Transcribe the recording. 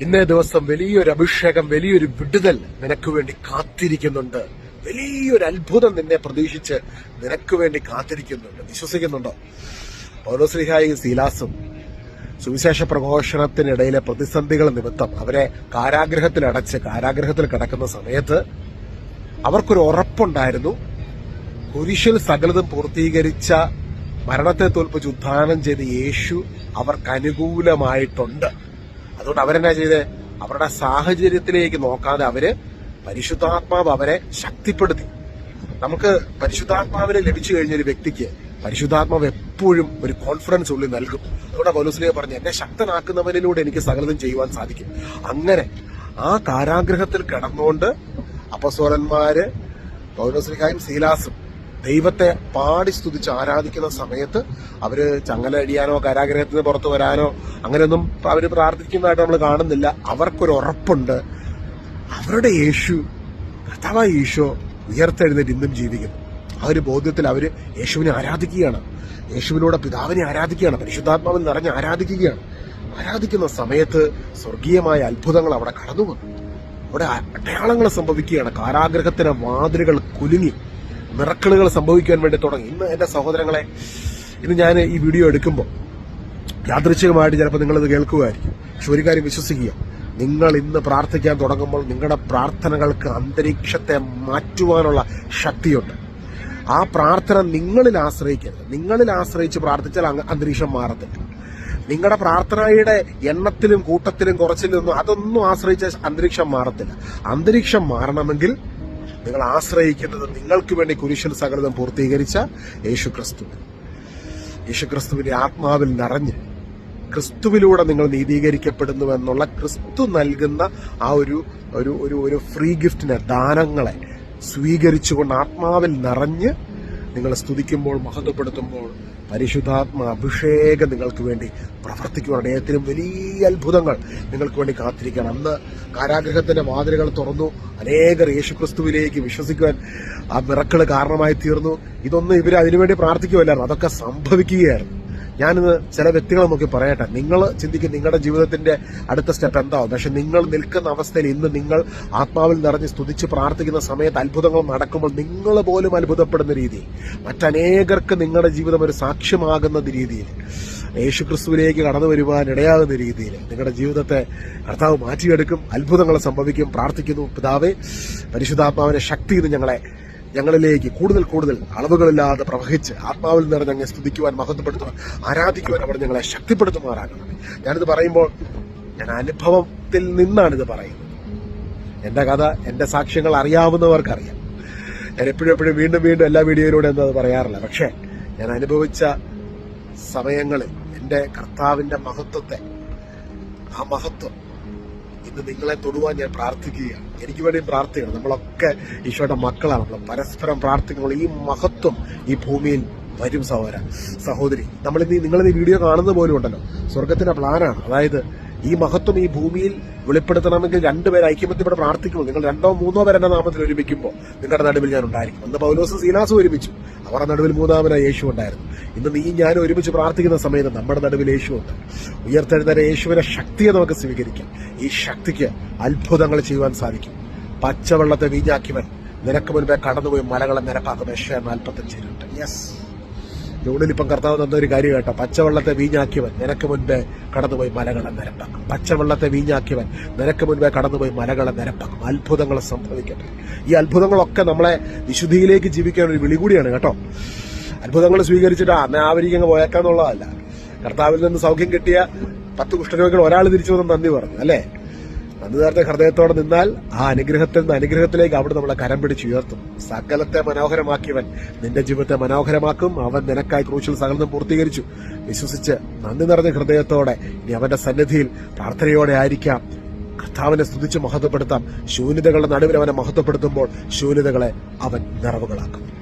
ഇന്നേ ദിവസം വലിയൊരു അഭിഷേകം വലിയൊരു വിടുതൽ നിനക്ക് വേണ്ടി കാത്തിരിക്കുന്നുണ്ട്. വലിയൊരു അത്ഭുതം നിന്നെ പ്രതീക്ഷിച്ച് നിനക്ക് വേണ്ടി കാത്തിരിക്കുന്നുണ്ട്. വിശ്വസിക്കുന്നുണ്ടോ? പൗലോസ്ലിഹായും സീലാസും സുവിശേഷ പ്രഘോഷണത്തിനിടയിലെ പ്രതിസന്ധികൾ നിമിത്തം അവരെ കാരാഗ്രഹത്തിൽ അടച്ച് കാരാഗ്രഹത്തിൽ കിടക്കുന്ന സമയത്ത് അവർക്കൊരു ഉറപ്പുണ്ടായിരുന്നു. കുരിശിൽ സകലതും പൂർത്തീകരിച്ച മരണത്തെ തോൽപ്പിച്ച് ഉദ്ധാനം ചെയ്ത യേശു അവർക്ക് അനുകൂലമായിട്ടുണ്ട്. അതുകൊണ്ട് അവരെന്നാ ചെയ്തേ? അവരുടെ സാഹചര്യത്തിലേക്ക് നോക്കാതെ അവർ പരിശുദ്ധാത്മാവ് അവരെ ശക്തിപ്പെടുത്തി. നമുക്ക് പരിശുദ്ധാത്മാവിനെ ലഭിച്ചു കഴിഞ്ഞ ഒരു വ്യക്തിക്ക് പരിശുദ്ധാത്മാവ് എപ്പോഴും ഒരു കോൺഫിഡൻസ് ഉള്ളിൽ നൽകും. അതുകൊണ്ട് പൗലോസ്ലിയെ പറഞ്ഞു എന്നെ ശക്തനാക്കുന്നവനിലൂടെ എനിക്ക് സകലതും ചെയ്യുവാൻ സാധിക്കും. അങ്ങനെ ആ കാരാഗ്രഹത്തിൽ കിടന്നുകൊണ്ട് അപ്പസോലന്മാര് പൗലോസ്ലിഹായും സീലാസും ദൈവത്തെ പാടി സ്തുതിച്ച് ആരാധിക്കുന്ന സമയത്ത് അവർ ചങ്ങല അടിയാനോ പുറത്ത് വരാനോ അങ്ങനെയൊന്നും അവർ പ്രാർത്ഥിക്കുന്നതായിട്ട് നമ്മൾ കാണുന്നില്ല. അവർക്കൊരു ഉറപ്പുണ്ട്. അവരുടെ യേശു കർത്താവായ ഈശോ ഉയർത്തെഴുന്നേറ്റ് ഇന്നും ജീവിക്കുന്നു. ആ ഒരു ബോധ്യത്തിൽ അവർ യേശുവിനെ ആരാധിക്കുകയാണ്. യേശുവിനോട് പിതാവിനെ ആരാധിക്കുകയാണ്. പരിശുദ്ധാത്മാവിൽ നിറഞ്ഞ് ആരാധിക്കുകയാണ്. ആരാധിക്കുന്ന സമയത്ത് സ്വർഗീയമായ അത്ഭുതങ്ങൾ അവിടെ കടന്നു വന്നു അവിടെ അടയാളങ്ങൾ സംഭവിക്കുകയാണ്. കാരാഗ്രഹത്തിന് വാതിലുകൾ കുലുങ്ങി. മിറക്കിളുകൾ സംഭവിക്കാൻ വേണ്ടി തുടങ്ങി. ഇന്ന് എന്റെ സഹോദരങ്ങളെ ഇന്ന് ഞാൻ ഈ വീഡിയോ എടുക്കുമ്പോൾ യാദൃച്ഛികമായിട്ട് ചിലപ്പോൾ നിങ്ങളിത് കേൾക്കുമായിരിക്കും പക്ഷെ ഒരു കാര്യം വിശ്വസിക്കുക. നിങ്ങൾ ഇന്ന് പ്രാർത്ഥിക്കാൻ തുടങ്ങുമ്പോൾ നിങ്ങളുടെ പ്രാർത്ഥനകൾക്ക് അന്തരീക്ഷത്തെ മാറ്റുവാനുള്ള ശക്തിയുണ്ട്. ആ പ്രാർത്ഥന നിങ്ങളിൽ ആശ്രയിക്കരുത്. നിങ്ങളിൽ ആശ്രയിച്ച് പ്രാർത്ഥിച്ചാൽ അന്തരീക്ഷം മാറത്തില്ല. നിങ്ങളുടെ പ്രാർത്ഥനയുടെ എണ്ണത്തിലും കൂട്ടത്തിലും കുറച്ചിലൊന്നും അതൊന്നും ആശ്രയിച്ച അന്തരീക്ഷം മാറത്തില്ല. അന്തരീക്ഷം മാറണമെങ്കിൽ നിങ്ങൾ ആശ്രയിക്കുന്നത് നിങ്ങൾക്ക് വേണ്ടി കുരിശിൽ സകലതം പൂർത്തീകരിച്ച യേശു ക്രിസ്തു യേശുക്രിസ്തുവിന്റെ ആത്മാവിൽ നിറഞ്ഞ് ക്രിസ്തുവിലൂടെ നിങ്ങൾ നീതീകരിക്കപ്പെടുന്നു എന്നുള്ള ക്രിസ്തു നൽകുന്ന ആ ഒരു ഒരു ഒരു ഒരു ഫ്രീ ഗിഫ്റ്റിനെ ദാനങ്ങളെ സ്വീകരിച്ചുകൊണ്ട് ആത്മാവിൽ നിറഞ്ഞ് നിങ്ങൾ സ്തുതിക്കുമ്പോൾ മഹത്വപ്പെടുത്തുമ്പോൾ പരിശുദ്ധാത്മ അഭിഷേകം നിങ്ങൾക്ക് വേണ്ടി പ്രവർത്തിക്കുവാൻ അദ്ദേഹത്തിനും വലിയ അത്ഭുതങ്ങൾ നിങ്ങൾക്ക് വേണ്ടി കാത്തിരിക്കണം അന്ന് കാരാഗ്രഹത്തിന്റെ വാതിലുകൾ തുറന്നു. അനേകർ യേശുക്രിസ്തുവിലേക്ക് വിശ്വസിക്കുവാൻ ആ മിറക്കൾ കാരണമായി തീർന്നു. ഇതൊന്നും ഇവർ അതിനുവേണ്ടി പ്രാർത്ഥിക്കുമല്ലായിരുന്നു അതൊക്കെ സംഭവിക്കുകയായിരുന്നു. ഞാനിന്ന് ചില വ്യക്തികളെ നോക്കി പറയട്ടെ. നിങ്ങൾ ചിന്തിക്കും നിങ്ങളുടെ ജീവിതത്തിന്റെ അടുത്ത സ്റ്റെപ്പ് എന്താവും. പക്ഷെ നിങ്ങൾ നിൽക്കുന്ന അവസ്ഥയിൽ ഇന്ന് നിങ്ങൾ ആത്മാവിൽ നിറഞ്ഞ് സ്തുതിച്ച് പ്രാർത്ഥിക്കുന്ന സമയത്ത് അത്ഭുതങ്ങൾ നടക്കുമ്പോൾ നിങ്ങൾ പോലും അത്ഭുതപ്പെടുന്ന രീതി മറ്റനേകർക്ക് നിങ്ങളുടെ ജീവിതം ഒരു സാക്ഷ്യമാകുന്ന രീതിയിൽ യേശുക്രിസ്തുവിലേക്ക് കടന്നു വരുവാൻ ഇടയാകുന്ന രീതിയിൽ നിങ്ങളുടെ ജീവിതത്തെ കർത്താവ് മാറ്റിയെടുക്കും അത്ഭുതങ്ങൾ സംഭവിക്കും പ്രാർത്ഥിക്കുന്നു. പിതാവേ പരിശുദ്ധാത്മാവിന്റെ ശക്തി ഇത് ഞങ്ങളെ ഞങ്ങളിലേക്ക് കൂടുതൽ കൂടുതൽ അളവുകളില്ലാതെ പ്രവഹിച്ച് ആത്മാവിൽ നിറഞ്ഞ് ഞങ്ങളെ സ്തുതിക്കുവാൻ മഹത്വപ്പെടുത്തുവാൻ ആരാധിക്കുവാൻ അവിടെ ഞങ്ങളെ ശക്തിപ്പെടുത്തുമാറാകണം ഞാനിത് പറയുമ്പോൾ ഞാൻ അനുഭവത്തിൽ നിന്നാണിത് പറയുന്നത്. എന്റെ കഥ എന്റെ സാക്ഷ്യങ്ങൾ അറിയാവുന്നവർക്കറിയാം. ഞാൻ എപ്പോഴും എപ്പോഴും വീണ്ടും വീണ്ടും എല്ലാ വീഡിയോയിലൂടെ എന്നത് പറയാറില്ല. പക്ഷേ ഞാൻ അനുഭവിച്ച സമയങ്ങളിൽ എന്റെ കർത്താവിന്റെ മഹത്വത്തെ ആ മഹത്വം ഇന്ന് നിങ്ങളെ തൊടുവാൻ ഞാൻ പ്രാർത്ഥിക്കുകയാണ്. എനിക്ക് വേണ്ടി പ്രാർത്ഥിക്കണം. നമ്മളൊക്കെ ഈശോയുടെ മക്കളാണ്. നമ്മൾ പരസ്പരം പ്രാർത്ഥിക്കുമ്പോൾ ഈ മഹത്വം ഈ ഭൂമിയിൽ വരും സഹോദര സഹോദരി. നമ്മളിന്ന് നിങ്ങളിന്ന് വീഡിയോ കാണുന്ന പോലും ഉണ്ടല്ലോ. സ്വർഗത്തിന്റെ പ്ലാനാണ് അതായത് ഈ മഹത്വം ഈ ഭൂമിയിൽ വെളിപ്പെടുത്തണമെങ്കിൽ രണ്ടുപേർ ഐക്യമത്യപ്പെട്ട് പ്രാർത്ഥിക്കുമ്പോൾ നിങ്ങൾ രണ്ടോ മൂന്നോ പേരെ നാമത്തിൽ ഒരുമിക്കുമ്പോൾ നിങ്ങളുടെ നടുവിൽ ഞാൻ ഉണ്ടായിരിക്കും. അന്ന് പൗലോസ് സീലാസും ഒരുമിച്ചു. അവരുടെ നടുവിൽ മൂന്നാമനായി യേശു ഉണ്ടായിരുന്നു. ഇന്ന് നീ ഞാൻ ഒരുമിച്ച് പ്രാർത്ഥിക്കുന്ന സമയത്ത് നമ്മുടെ നടുവിൽ യേശു ഉണ്ട്. ഉയർത്തെഴുതര യേശുവിനെ ശക്തിയെ നമുക്ക് സ്വീകരിക്കാം. ഈ ശക്തിക്ക് അത്ഭുതങ്ങൾ ചെയ്യുവാൻ സാധിക്കും. പച്ചവെള്ളത്തെ വീഞ്ഞാക്കിവൻ നിനക്ക് മുൻപേ കടന്നുപോയി മലകളെ നിരപ്പാക്കും. ഏഷ്യ നാൽപ്പത്തഞ്ച് ഇരുട്ട് യെസ് ജൂണിൽ ഇപ്പം കർത്താവ് തന്ന ഒരു കാര്യം കേട്ടോ. പച്ചവെള്ളത്തെ വീഞ്ഞാക്കിയവൻ നിനക്ക് മുൻപേ കടന്നുപോയി മലകളെ നിരപ്പാക്കും. പച്ചവെള്ളത്തെ വീഞ്ഞാക്കിയവൻ നിനക്ക് മുൻപേ കടന്നുപോയി മലകളെ നിരപ്പാക്കും. അത്ഭുതങ്ങൾ സംഭവിക്കട്ടെ. ഈ അത്ഭുതങ്ങളൊക്കെ നമ്മളെ വിശുദ്ധിയിലേക്ക് ജീവിക്കാൻ ഒരു വിളി കൂടിയാണ് കേട്ടോ. അത്ഭുതങ്ങൾ സ്വീകരിച്ചിട്ട് അനാവരിക്കങ്ങ് പോയേക്കാന്നുള്ളതല്ല. കർത്താവിൽ നിന്ന് സൗഖ്യം കിട്ടിയ പത്ത് കുഷ്ഠരോഗികൾ ഒരാൾ തിരിച്ചു വന്ന് നന്ദി പറഞ്ഞു അല്ലേ? നന്ദി നേരത്തെ ഹൃദയത്തോടെ നിന്നാൽ ആ അനുഗ്രഹത്തിൽ നിന്ന് അനുഗ്രഹത്തിലേക്ക് അവിടെ നമ്മളെ കരം പിടിച്ചുയർത്തും സകലത്തെ മനോഹരമാക്കിയവൻ നിന്റെ ജീവിതത്തെ മനോഹരമാക്കും. അവൻ നിനക്കായി ക്രൂശിൽ സകലതും പൂർത്തീകരിച്ചു. വിശ്വസിച്ച് നന്ദി നിറഞ്ഞ ഹൃദയത്തോടെ ഇനി അവന്റെ സന്നിധിയിൽ പ്രാർത്ഥനയോടെ ആയിരിക്കാം. കർത്താവിനെ സ്തുതിച്ച് മഹത്വപ്പെടുത്താം. ശൂന്യതകളുടെ നടുവിൽ അവനെ മഹത്വപ്പെടുത്തുമ്പോൾ ശൂന്യതകളെ അവൻ നിറവുകളാക്കും.